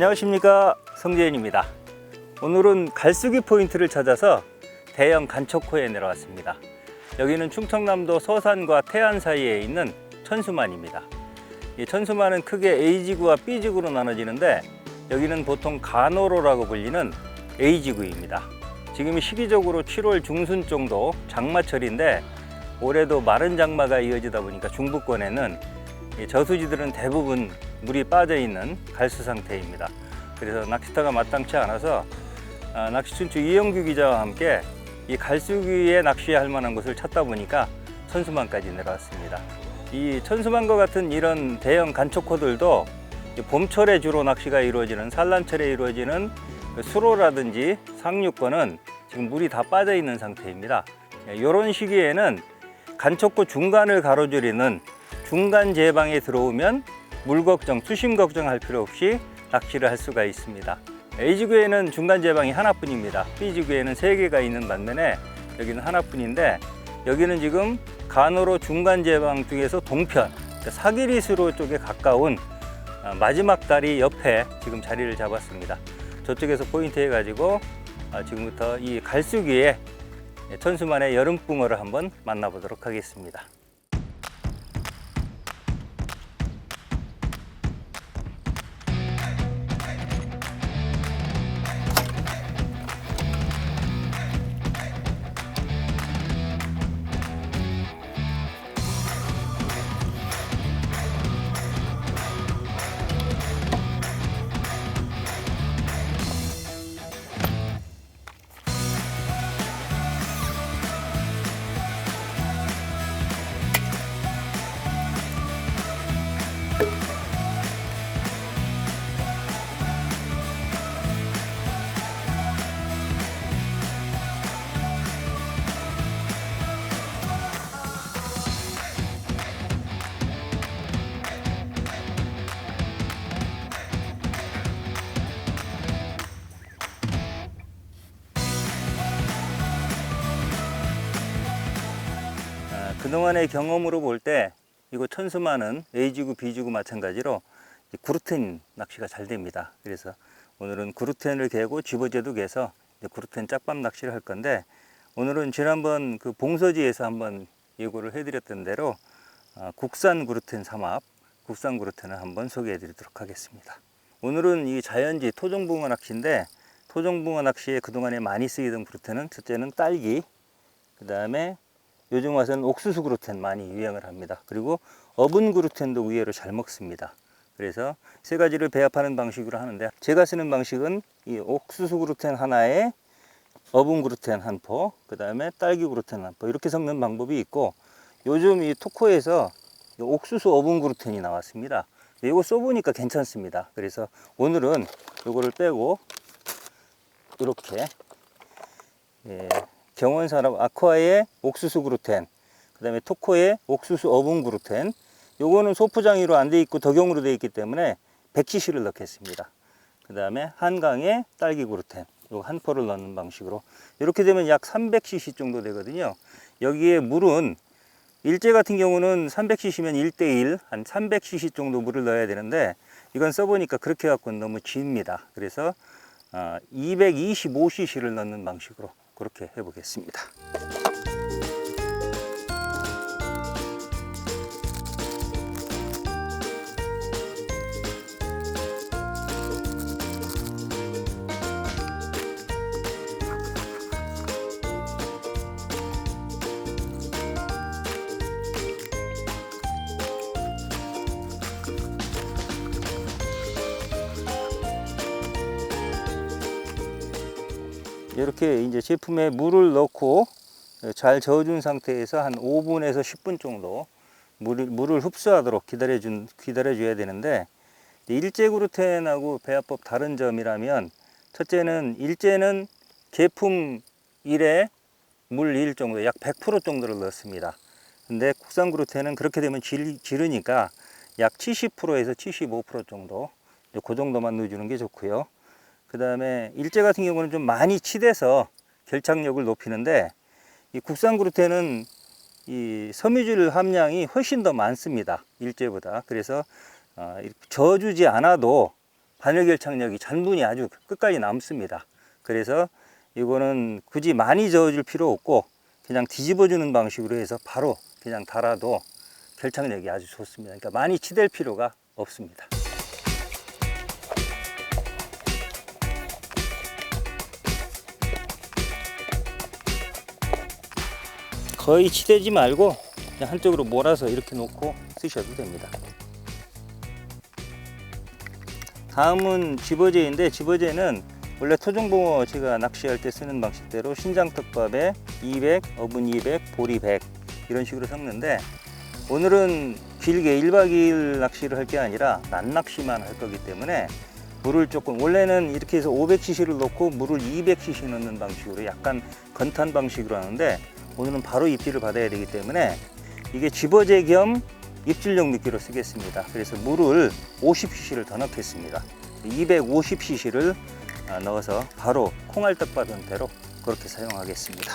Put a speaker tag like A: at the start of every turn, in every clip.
A: 안녕하십니까 성재인입니다. 오늘은 갈수기 포인트를 찾아서 대형 간척호에 내려왔습니다. 여기는 충청남도 서산과 태안 사이에 있는 천수만입니다. 이 천수만은 크게 A지구와 B지구로 나눠지는데 여기는 보통 간호로라고 불리는 A지구입니다. 지금이 시기적으로 7월 중순 정도 장마철인데 올해도 마른 장마가 이어지다 보니까 중부권에는 이 저수지들은 대부분 물이 빠져 있는 갈수 상태입니다. 그래서 낚시터가 마땅치 않아서 아, 낚시춘추 이영규 기자와 함께 이 갈수기에 낚시할 만한 곳을 찾다 보니까 천수만까지 내려왔습니다. 이 천수만과 같은 이런 대형 간척호들도 이 봄철에 주로 낚시가 이루어지는 산란철에 이루어지는 그 수로라든지 상류권은 지금 물이 다 빠져 있는 상태입니다. 이런 시기에는 간척호 중간을 가로지르는 중간 제방에 들어오면 물 걱정, 수심 걱정할 필요 없이 낚시를 할 수가 있습니다. A지구에는 중간 제방이 하나뿐입니다. B지구에는 세 개가 있는 반면에 여기는 하나뿐인데 여기는 지금 간호로 중간 제방 중에서 동편, 그러니까 사기리수로 쪽에 가까운 아, 마지막 다리 옆에 지금 자리를 잡았습니다. 저쪽에서 포인트 해가지고 아, 지금부터 이 갈수기에 천수만의 여름 붕어를 한번 만나보도록 하겠습니다. 그동안의 경험으로 볼 때 이곳 천수만은 A지구, B지구 마찬가지로 이 구루텐 낚시가 잘 됩니다. 그래서 오늘은 구루텐을 개고 집어제도 개서 구루텐 짝밤 낚시를 할 건데 오늘은 지난번 그 봉서지에서 한번 예고를 해드렸던 대로 아, 국산 구루텐 삼합, 국산 구루텐을 한번 소개해 드리도록 하겠습니다. 오늘은 이 자연지 토종붕어 낚시인데 토종붕어 낚시에 그동안에 많이 쓰이던 구루텐은 첫째는 딸기, 그 다음에 요즘 와서는 옥수수 그루텐 많이 유행을 합니다. 그리고 어분 그루텐도 의외로 잘 먹습니다. 그래서 세 가지를 배합하는 방식으로 하는데 제가 쓰는 방식은 이 옥수수 그루텐 하나에 어분 그루텐 한 포, 그 다음에 딸기 그루텐 한 포 이렇게 섞는 방법이 있고 요즘 이 토코에서 이 옥수수 어분 그루텐이 나왔습니다. 이거 써보니까 괜찮습니다. 그래서 오늘은 이거를 빼고 이렇게 예, 경원산업 아쿠아의 옥수수 그루텐, 그 다음에 토코의 옥수수 어분 그루텐, 요거는 소포장이로 안 돼 있고 덕용으로 돼 있기 때문에 100cc를 넣겠습니다. 그 다음에 한강의 딸기 그루텐, 요 한 포를 넣는 방식으로 이렇게 되면 약 300cc 정도 되거든요. 여기에 물은 일제 같은 경우는 300cc면 1대1 한 300cc 정도 물을 넣어야 되는데 이건 써보니까 그렇게 갖고는 너무 집니다. 그래서 225cc를 넣는 방식으로 그렇게 해보겠습니다. 이렇게 이제 제품에 물을 넣고 잘 저어준 상태에서 한 5분에서 10분 정도 물을, 물을 흡수하도록 기다려준, 기다려줘야 되는데 일제 그루텐하고 배합법 다른 점이라면 첫째는 일제는 제품 1에 물 1 정도 약 100% 정도를 넣습니다. 근데 국산 그루텐은 그렇게 되면 질, 지르니까 약 70%에서 75% 정도 그 정도만 넣어주는 게 좋고요. 그 다음에 일제 같은 경우는 좀 많이 치대서 결착력을 높이는데 이 국산 그루텐은 이 섬유질 함량이 훨씬 더 많습니다. 일제보다. 그래서 어, 저어주지 않아도 바늘 결착력이 전분이 아주 끝까지 남습니다. 그래서 이거는 굳이 많이 저어줄 필요 없고 그냥 뒤집어주는 방식으로 해서 바로 그냥 달아도 결착력이 아주 좋습니다. 그러니까 많이 치댈 필요가 없습니다. 거의 치대지 말고 그냥 한쪽으로 몰아서 이렇게 놓고 쓰셔도 됩니다. 다음은 집어제인데 집어제는 원래 토종붕어 제가 낚시할 때 쓰는 방식대로 신장떡밥에 200, 어분 200, 보리 100 이런 식으로 섞는데 오늘은 길게 1박 2일 낚시를 할 게 아니라 낮낚시만 할 거기 때문에 물을 조금 원래는 이렇게 해서 500cc를 넣고 물을 200cc 넣는 방식으로 약간 건탄 방식으로 하는데 오늘은 바로 입질을 받아야 되기 때문에 이게 집어제 겸 입질용 미끼로 쓰겠습니다. 그래서 물을 50cc를 더 넣겠습니다. 250cc를 아, 넣어서 바로 콩알떡밥 형태로 그렇게 사용하겠습니다.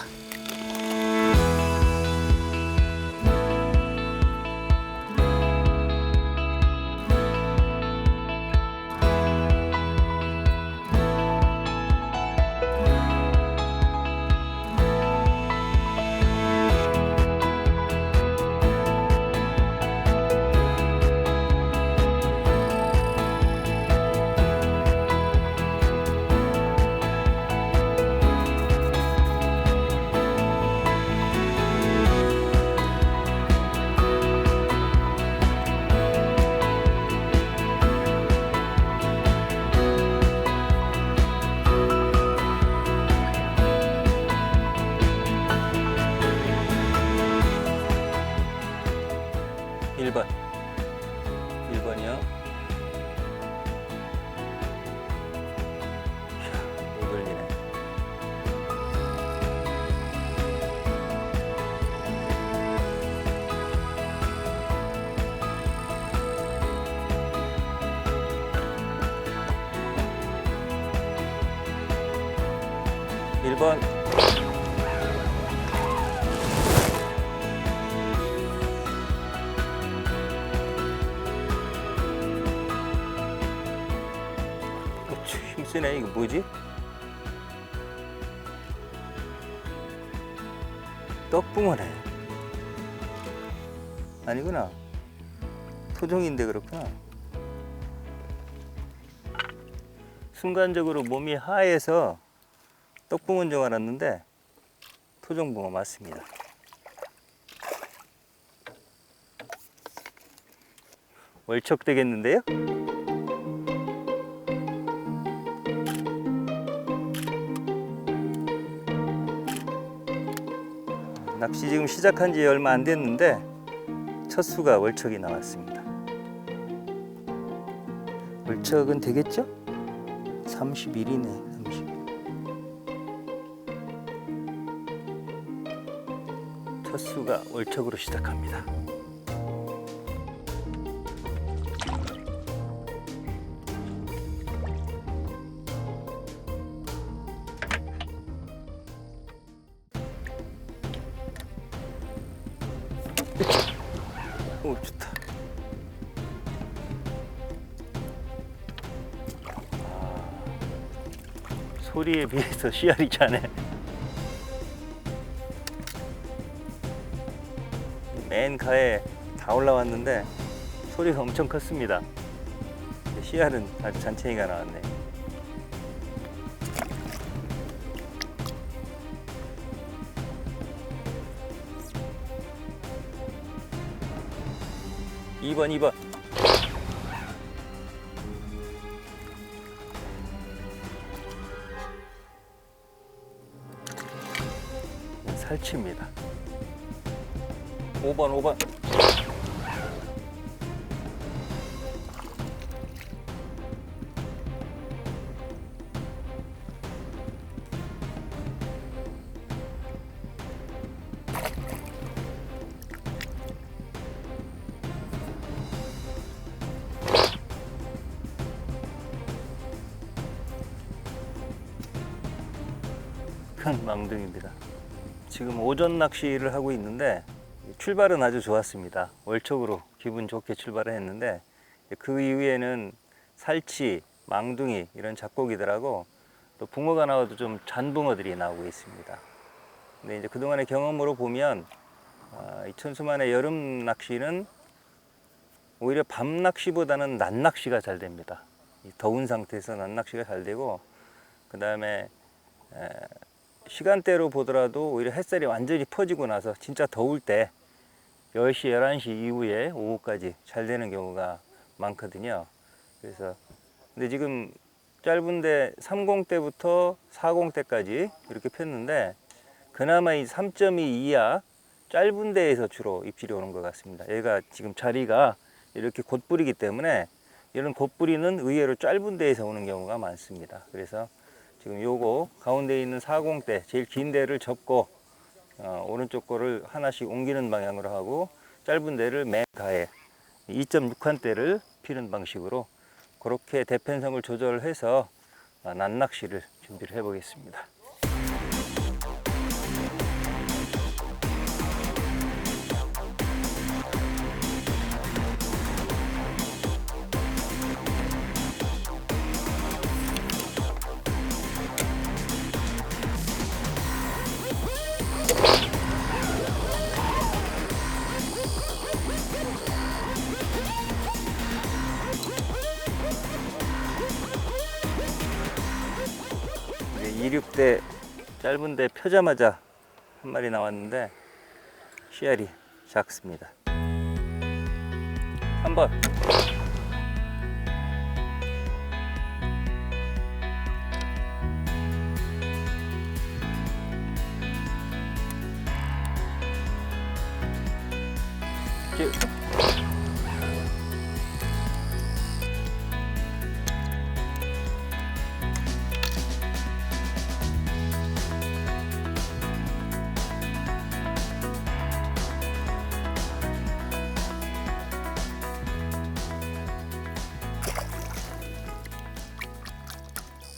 A: 1번. 어, 힘쓰네. 이거 뭐지? 떡붕어네. 아니구나. 토종인데 그렇구나. 순간적으로 몸이 하얘서 떡붕어인 줄 알았는데 토종붕어 맞습니다 월척 되겠는데요? 낚시 지금 시작한 지 얼마 안 됐는데 첫 수가 월척이 나왔습니다. 월척은 되겠죠? 31이네. 첫 수가 월척으로 시작합니다. 오 좋다. 아, 소리에 비해서 씨알이 차네. 맨 가에 다 올라왔는데 소리가 엄청 컸습니다. 씨알은 아주 잔챙이가 나왔네. 이번이번 살치입니다. 5번, 5번. 큰 망둥입니다. 지금 오전 낚시를 하고 있는데 출발은 아주 좋았습니다. 월척으로 기분 좋게 출발을 했는데 그 이후에는 살치, 망둥이 이런 잡고기들하고 또 붕어가 나와도 좀 잔붕어들이 나오고 있습니다. 근데 이제 그동안의 경험으로 보면 아, 이 천수만의 여름 낚시는 오히려 밤 낚시보다는 낮 낚시가 잘 됩니다. 이 더운 상태에서 낮 낚시가 잘 되고 그 다음에 시간대로 보더라도 오히려 햇살이 완전히 퍼지고 나서 진짜 더울 때 10시, 11시 이후에 오후까지 잘 되는 경우가 많거든요. 그래서 근데 지금 짧은데 30대부터 40대까지 이렇게 폈는데 그나마 이 3.2 이하 짧은 데에서 주로 입질이 오는 것 같습니다. 얘가 지금 자리가 이렇게 곧뿌리기 때문에 이런 곧뿌리는 의외로 짧은 데에서 오는 경우가 많습니다. 그래서 지금 요거 가운데 있는 40대 제일 긴 데를 접고 어, 오른쪽 거를 하나씩 옮기는 방향으로 하고 짧은 데를 맨 가에 2.6한대를 피는 방식으로 그렇게 대편성을 조절해서 어, 난낚시를 준비를 해 보겠습니다. 26대 짧은데 펴자마자 한 마리 나왔는데 씨알이 작습니다. 한번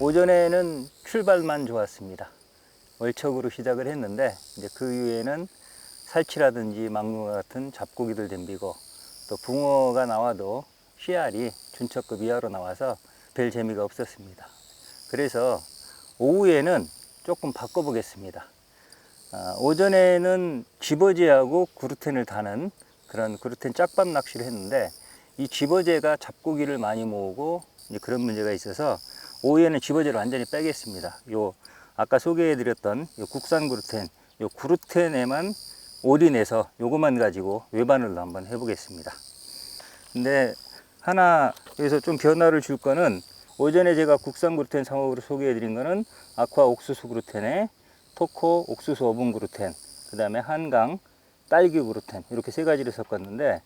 A: 오전에는 출발만 좋았습니다. 월척으로 시작을 했는데 이제 그 이후에는 살치라든지 망둥어 같은 잡고기들 덤비고 또 붕어가 나와도 씨알이 준척급 이하로 나와서 별 재미가 없었습니다. 그래서 오후에는 조금 바꿔보겠습니다. 아, 오전에는 쥐버제하고 구르텐을 다는 그런 구르텐 짝밥 낚시를 했는데 이 쥐버제가 잡고기를 많이 모으고 그런 문제가 있어서 오후에는 쥐버제를 완전히 빼겠습니다. 요 아까 소개해드렸던 요 국산 구르텐, 요 구르텐에만 올인해서 요것만 가지고 외반을 한번 해보겠습니다. 근데 하나 여기서 좀 변화를 줄 거는 오전에 제가 국산 그루텐 상업으로 소개해드린 거는 아쿠아 옥수수 그루텐에 토코 옥수수 오븐 그루텐, 그 다음에 한강 딸기 그루텐 이렇게 세 가지를 섞었는데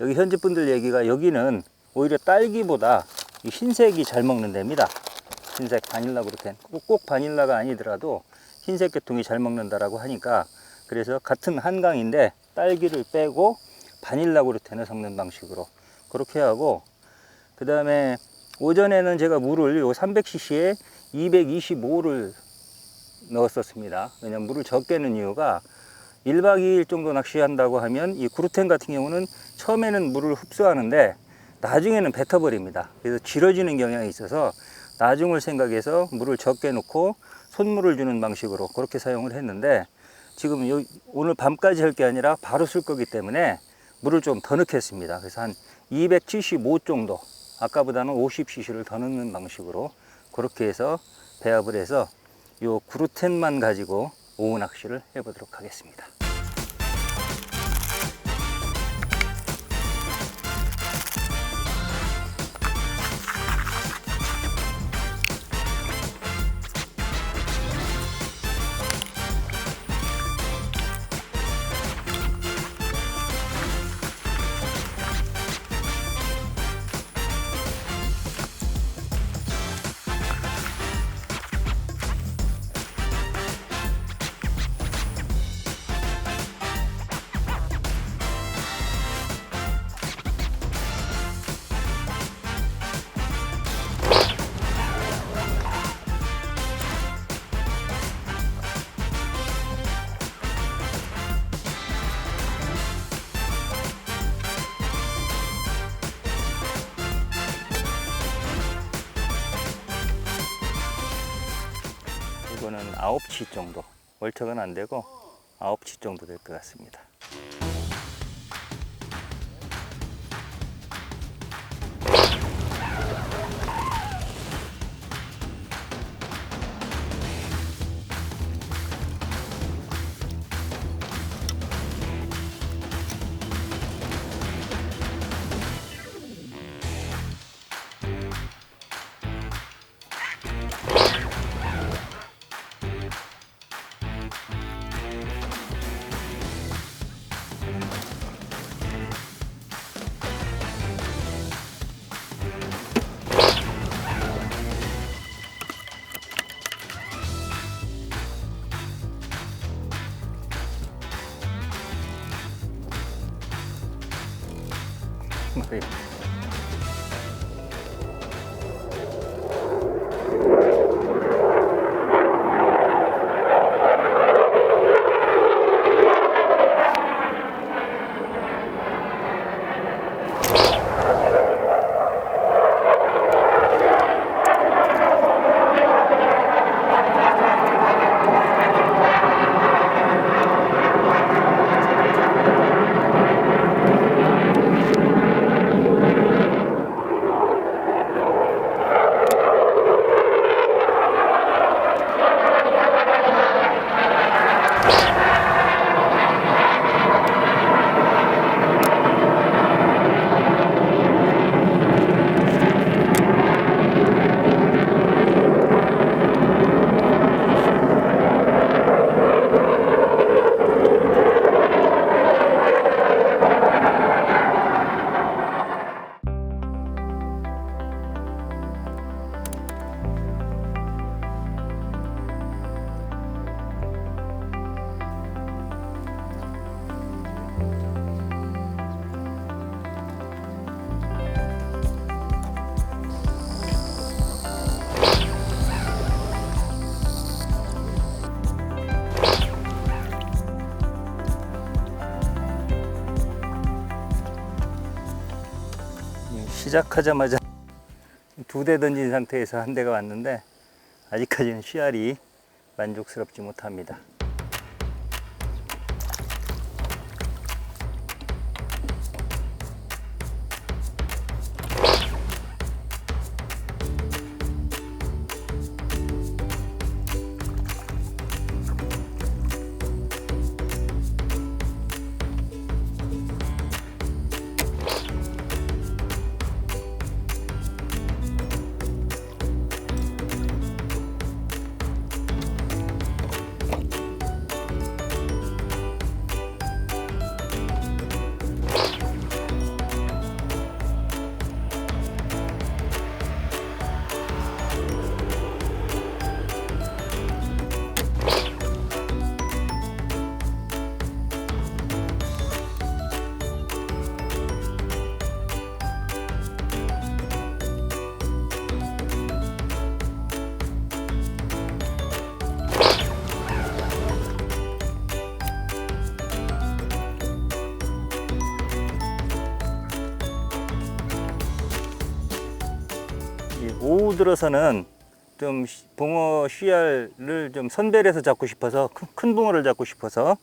A: 여기 현지 분들 얘기가 여기는 오히려 딸기보다 이 흰색이 잘 먹는 데입니다. 흰색 바닐라 그루텐 꼭, 꼭 바닐라가 아니더라도 흰색 계통이 잘 먹는다라고 하니까 그래서 같은 한강인데 딸기를 빼고 바닐라 그루텐을 섞는 방식으로 그렇게 하고 그 다음에 오전에는 제가 물을 요 300cc에 225를 넣었었습니다. 왜냐면 물을 적게 넣은 이유가 1박 2일 정도 낚시한다고 하면 이 구루텐 같은 경우는 처음에는 물을 흡수하는데 나중에는 뱉어버립니다. 그래서 질어지는 경향이 있어서 나중을 생각해서 물을 적게 넣고 손물을 주는 방식으로 그렇게 사용을 했는데 지금 요, 오늘 밤까지 할 게 아니라 바로 쓸 거기 때문에 물을 좀 더 넣겠습니다. 그래서 한 275 정도 아까보다는 50cc를 더 넣는 방식으로 그렇게 해서 배합을 해서 요 구루텐만 가지고 오후 낚시를 해보도록 하겠습니다. 9치 정도. 월척은 안 되고 9치 정도 될 것 같습니다. 네. 시작하자마자 두 대 던진 상태에서 한 대가 왔는데 아직까지는 씨알이 만족스럽지 못합니다. 들어서는 좀 시- 붕어 씨알을 좀 선별해서 잡고 싶어서 큰, 큰 붕어를 잡고 싶어서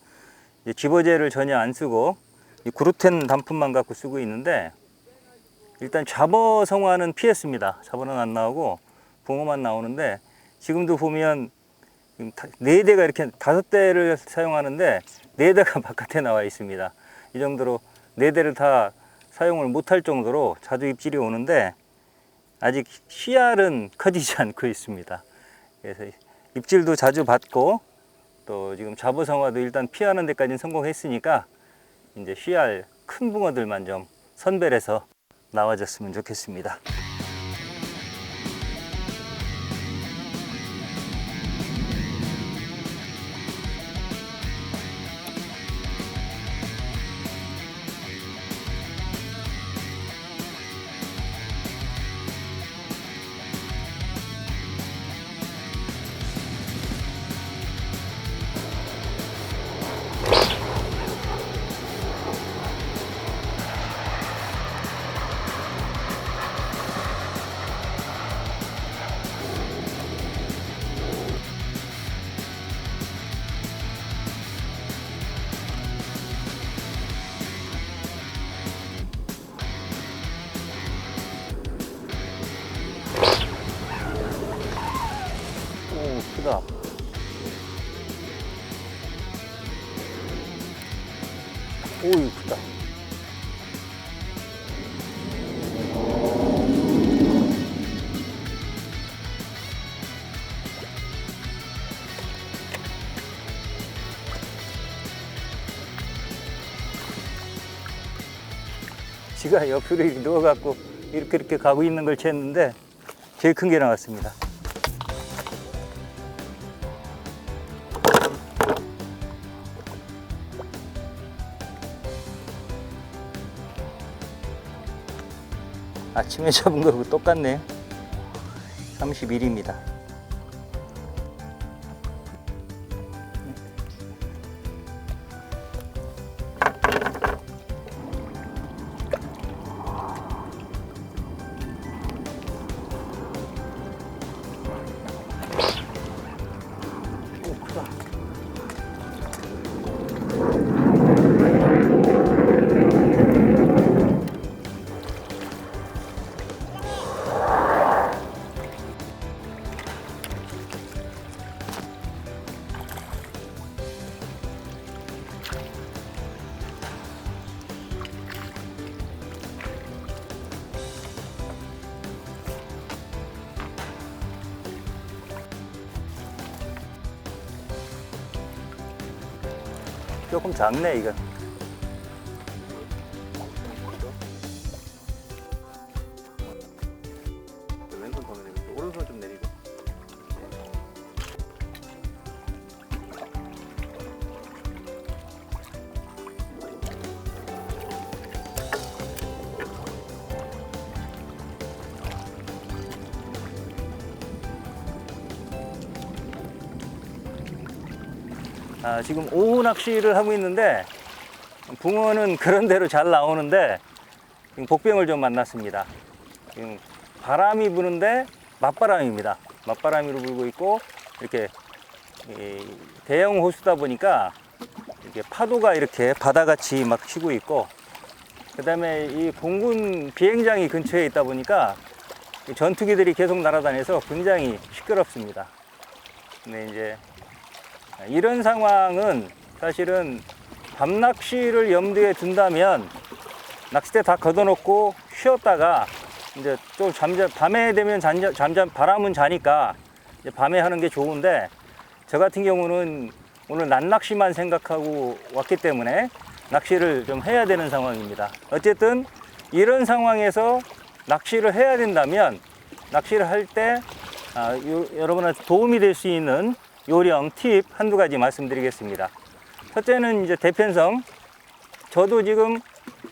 A: 집어제를 전혀 안 쓰고 이 그루텐 단품만 갖고 쓰고 있는데 일단 잡어 성화는 피했습니다. 잡어는 안 나오고 붕어만 나오는데 지금도 보면 네 대가 이렇게 다섯 대를 사용하는데 네 대가 바깥에 나와 있습니다. 이 정도로 네 대를 다 사용을 못할 정도로 자주 입질이 오는데 아직 씨알은 커지지 않고 있습니다. 그래서 입질도 자주 받고 또 지금 잡어성화도 일단 피하는 데까지는 성공했으니까 이제 씨알 큰 붕어들만 좀 선별해서 나와줬으면 좋겠습니다. 오이 크다. 지가 옆으로 이렇게 누워갖고 이렇게 이렇게 가고 있는 걸 쟀는데 제일 큰 게 나왔습니다. 아침에 잡은 거하고 똑같네. 31입니다. 작네 이건. 아, 지금 오후 낚시를 하고 있는데 붕어는 그런 대로 잘 나오는데 복병을 좀 만났습니다. 지금 바람이 부는데 맞바람입니다. 맞바람으로 불고 있고 이렇게 이 대형 호수다 보니까 이렇게 파도가 이렇게 바다같이 막 치고 있고 그다음에 이 공군 비행장이 근처에 있다 보니까 이 전투기들이 계속 날아다녀서 굉장히 시끄럽습니다. 근데 이제 이런 상황은 사실은 밤낚시를 염두에 둔다면 낚싯대 다 걷어놓고 쉬었다가 이제 또 잠잠 밤에 되면 잠잠, 잠잠 바람은 자니까 이제 밤에 하는 게 좋은데 저 같은 경우는 오늘 낮낚시만 생각하고 왔기 때문에 낚시를 좀 해야 되는 상황입니다. 어쨌든 이런 상황에서 낚시를 해야 된다면 낚시를 할때 아, 요- 여러분한테 도움이 될 수 있는 요령, 팁 한두 가지 말씀드리겠습니다. 첫째는 이제 대편성. 저도 지금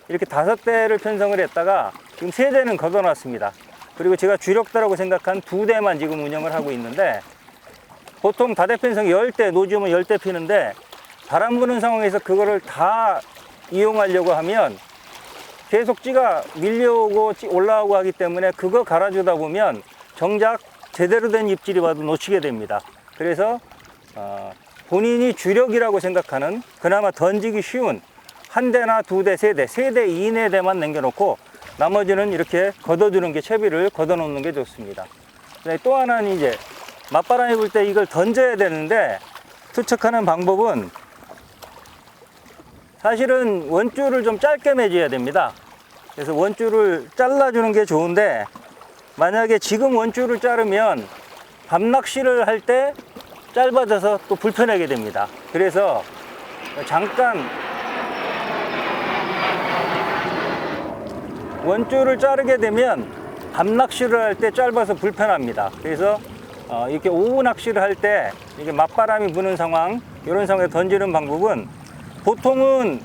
A: 이렇게 다섯 대를 편성을 했다가 지금 세 대는 걷어놨습니다. 그리고 제가 주력다라고 생각한 두 대만 지금 운영을 하고 있는데 보통 다대편성 10대, 노지움은 10대 피는데 바람 부는 상황에서 그거를 다 이용하려고 하면 계속 찌가 밀려오고 찌- 올라오고 하기 때문에 그거 갈아주다 보면 정작 제대로 된 입질이 와도 놓치게 됩니다. 그래서 어, 본인이 주력이라고 생각하는 그나마 던지기 쉬운 한 대나 두 대, 세 대, 세 대 이내 대만 남겨놓고 나머지는 이렇게 걷어주는 게 채비를 걷어놓는 게 좋습니다. 그다음에 또 하나는 이제 맞바람이 불 때 이걸 던져야 되는데 투척하는 방법은 사실은 원줄을 좀 짧게 매줘야 됩니다. 그래서 원줄을 잘라주는 게 좋은데 만약에 지금 원줄을 자르면 밤낚시를 할 때 짧아져서 또 불편하게 됩니다. 그래서 잠깐 원줄을 자르게 되면 밤낚시를 할 때 짧아서 불편합니다. 그래서 어, 이렇게 오후 낚시를 할 때 이게 맞바람이 부는 상황 이런 상황에 던지는 방법은 보통은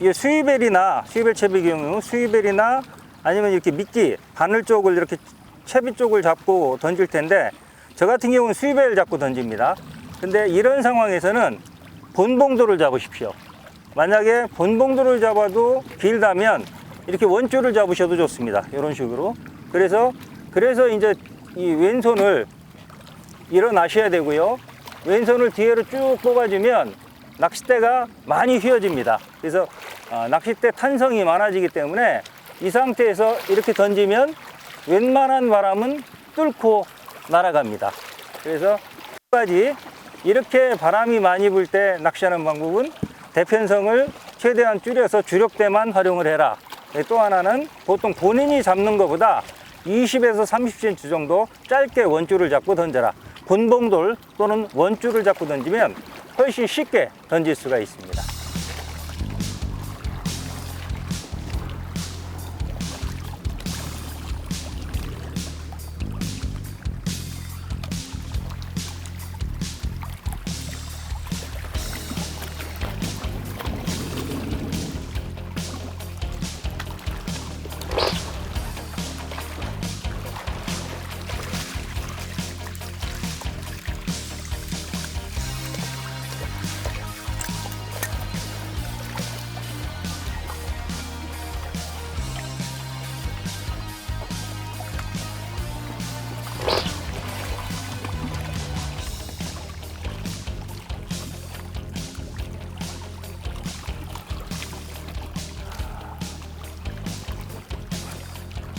A: 이게 수위벨이나 수위벨 채비 경우 수위벨이나 아니면 이렇게 미끼 바늘 쪽을 이렇게 채비 쪽을 잡고 던질 텐데 저 같은 경우는 수위벨 잡고 던집니다. 근데 이런 상황에서는 본봉도를 잡으십시오. 만약에 본봉도를 잡아도 길다면 이렇게 원줄을 잡으셔도 좋습니다. 이런 식으로. 그래서 그래서 이제 이 왼손을 일어나셔야 되고요. 왼손을 뒤로 쭉 뽑아주면 낚싯대가 많이 휘어집니다. 그래서 어, 낚싯대 탄성이 많아지기 때문에 이 상태에서 이렇게 던지면 웬만한 바람은 뚫고 날아갑니다. 그래서 두 가지 이렇게 바람이 많이 불 때 낚시하는 방법은 대편성을 최대한 줄여서 주력대만 활용을 해라. 네, 또 하나는 보통 본인이 잡는 것보다 20에서 30cm 정도 짧게 원줄을 잡고 던져라. 본봉돌 또는 원줄을 잡고 던지면 훨씬 쉽게 던질 수가 있습니다.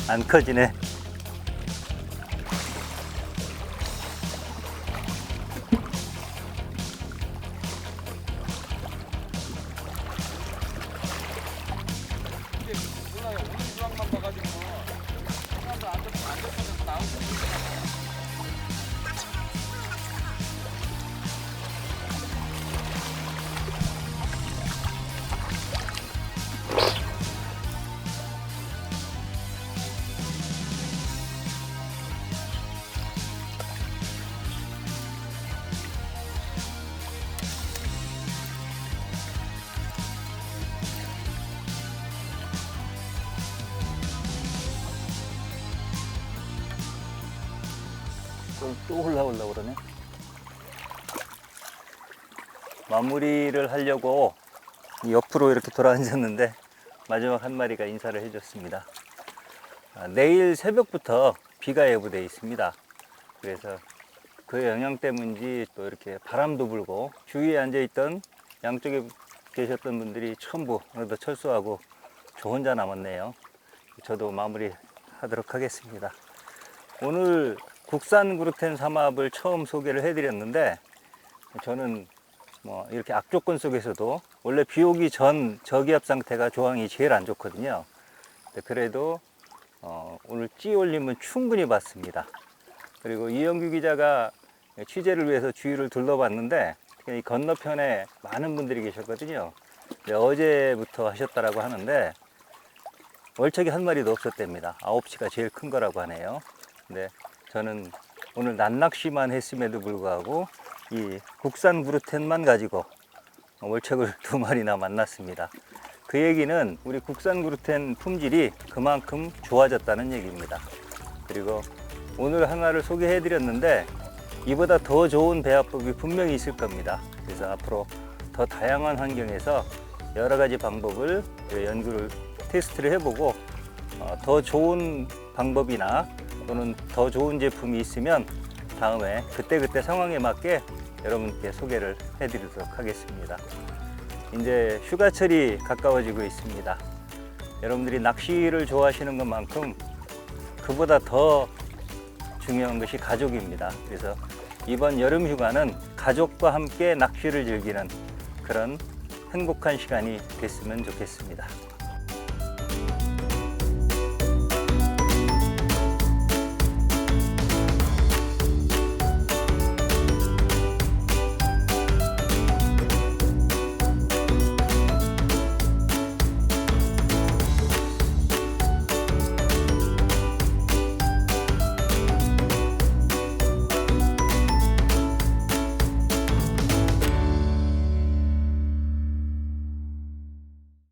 A: 안 커지네. 마무리를 하려고 이 옆으로 이렇게 돌아앉았는데 마지막 한 마리가 인사를 해줬습니다. 아, 내일 새벽부터 비가 예보되어 있습니다. 그래서 그 영향 때문인지 또 이렇게 바람도 불고 주위에 앉아있던 양쪽에 계셨던 분들이 전부 어느덧 철수하고 저 혼자 남았네요. 저도 마무리 하도록 하겠습니다. 오늘 국산 그루텐 삼합을 처음 소개를 해드렸는데 저는 뭐 이렇게 악조건 속에서도 원래 비 오기 전 저기압 상태가 조항이 제일 안 좋거든요. 그래도 어, 오늘 찌 올림은 충분히 봤습니다. 그리고 이영규 기자가 취재를 위해서 주위를 둘러봤는데 이 건너편에 많은 분들이 계셨거든요. 어제부터 하셨다라고 하는데 월척이 한 마리도 없었답니다. 9시가 제일 큰 거라고 하네요. 근데 저는 오늘 난낚시만 했음에도 불구하고 이 국산 그루텐만 가지고 월척을 두 마리나 만났습니다. 그 얘기는 우리 국산 그루텐 품질이 그만큼 좋아졌다는 얘기입니다. 그리고 오늘 하나를 소개해 드렸는데 이보다 더 좋은 배합법이 분명히 있을 겁니다. 그래서 앞으로 더 다양한 환경에서 여러 가지 방법을 연구를 테스트를 해보고 어, 더 좋은 방법이나 또는 더 좋은 제품이 있으면 다음에 그때그때 상황에 맞게 여러분께 소개를 해드리도록 하겠습니다. 이제 휴가철이 가까워지고 있습니다. 여러분들이 낚시를 좋아하시는 것만큼 그보다 더 중요한 것이 가족입니다. 그래서 이번 여름 휴가는 가족과 함께 낚시를 즐기는 그런 행복한 시간이 됐으면 좋겠습니다.